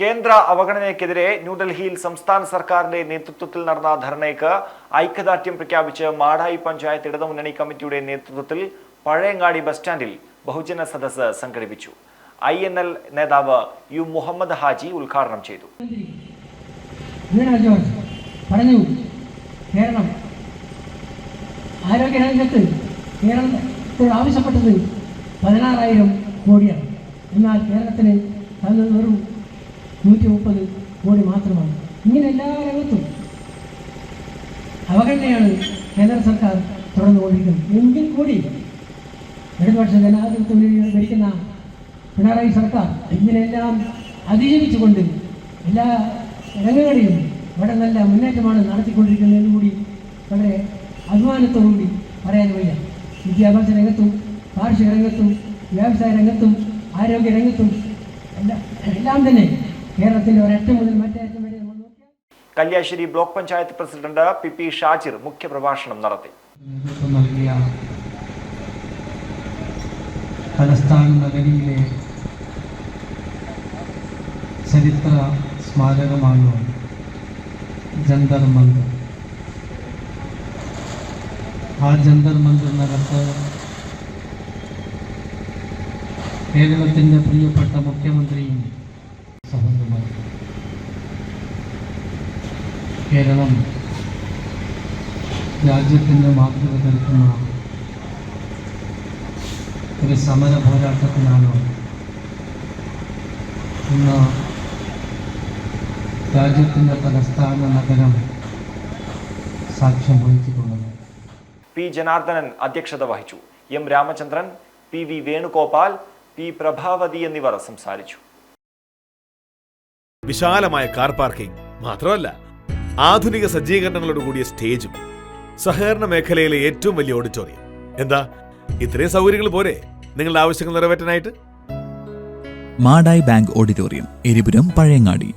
കേന്ദ്ര അവഗണനയ്ക്കെതിരെ ന്യൂഡൽഹിയിൽ സംസ്ഥാന സർക്കാരിന്റെ നേതൃത്വത്തിൽ നടന്ന ധർണയ്ക്ക് ഐക്യദാർഢ്യം പ്രഖ്യാപിച്ച് മാടായി പഞ്ചായത്ത് ഇടതുമുന്നണി കമ്മിറ്റിയുടെ നേതൃത്വത്തിൽ പഴയങ്ങാടി ബസ് സ്റ്റാൻഡിൽ ബഹുജന സദസ്സ് സംഘടിപ്പിച്ചു. ഐ എൻ എൽ നേതാവ് യു മുഹമ്മദ് ഹാജി ഉദ്ഘാടനം ചെയ്തു. ആവശ്യപ്പെട്ടത് പതിനാറായിരം കോടിയാണ്. എന്നാൽ കേരളത്തിന് അതിൽ വെറും നൂറ്റി മുപ്പത് കോടി മാത്രമാണ്. ഇങ്ങനെ എല്ലാ രംഗത്തും അവഗണനയാണ് കേന്ദ്ര സർക്കാർ തുടർന്നുകൊണ്ടിരിക്കുന്നത്. എങ്കിൽ കൂടി ഇടതുപക്ഷ ജനാധിപത്യം ഭരിക്കുന്ന പിണറായി സർക്കാർ ഇതിനെല്ലാം അതിജീവിച്ചുകൊണ്ട് എല്ലാ രംഗങ്ങളിലും വളരെ നല്ല മുന്നേറ്റമാണ് നടത്തിക്കൊണ്ടിരിക്കുന്നതെന്ന് കൂടി വളരെ അഭിമാനത്തോടുകൂടി പറയാൻ വയ്യ. വിദ്യാഭ്യാസ രംഗത്തും കാർഷിക രംഗത്തും വ്യവസായ രംഗത്തും ആരോഗ്യ രംഗത്തും എല്ലാം തന്നെ കേരളത്തിന്റെ ഒരറ്റം മുതൽ മറ്റേ വരെ നമ്മൾ നോക്കിയാൽ Kalliasseri block panchayat president P P Shajir മുഖ്യപ്രഭാഷണം നടത്തി. നൽകിയ തലസ്ഥാന നഗരിയിലെ ചരിത്ര സ്മാരകമാണ് ജന്തർ മന്ദിർ? ആ ജന്തർ മന്ദിറിനകത്ത് കേരളത്തിന്റെ പ്രിയപ്പെട്ട മുഖ്യമന്ത്രിയും കേരളം രാജ്യത്തിന്റെ മാതൃക തീർക്കുന്ന ഒരു സമര പോരാട്ടത്തിനാണ് ഇന്ന് രാജ്യത്തിന്റെ തലസ്ഥാന നഗരം സാക്ഷ്യം വഹിച്ചിട്ടുള്ളത്. പി ജനാർദ്ദനൻ അധ്യക്ഷത വഹിച്ചു. M Ramachandran P V Venugopal P Prabhavathi എന്നിവർ സംസാരിച്ചു. വിശാലമായ കാർ പാർക്കിംഗ് മാത്രമല്ല ആധുനിക സജ്ജീകരണങ്ങളോട് കൂടിയ സ്റ്റേജും സഹകരണ മേഖലയിലെ ഏറ്റവും വലിയ ഓഡിറ്റോറിയം. എന്താ? ഇത്രയും സൗകര്യങ്ങൾ പോരെ? നിങ്ങളുടെ ആവശ്യങ്ങൾ നിറവേറ്റാനായിട്ട്? Madayi bank auditorium Eripuram Pazhayangadi.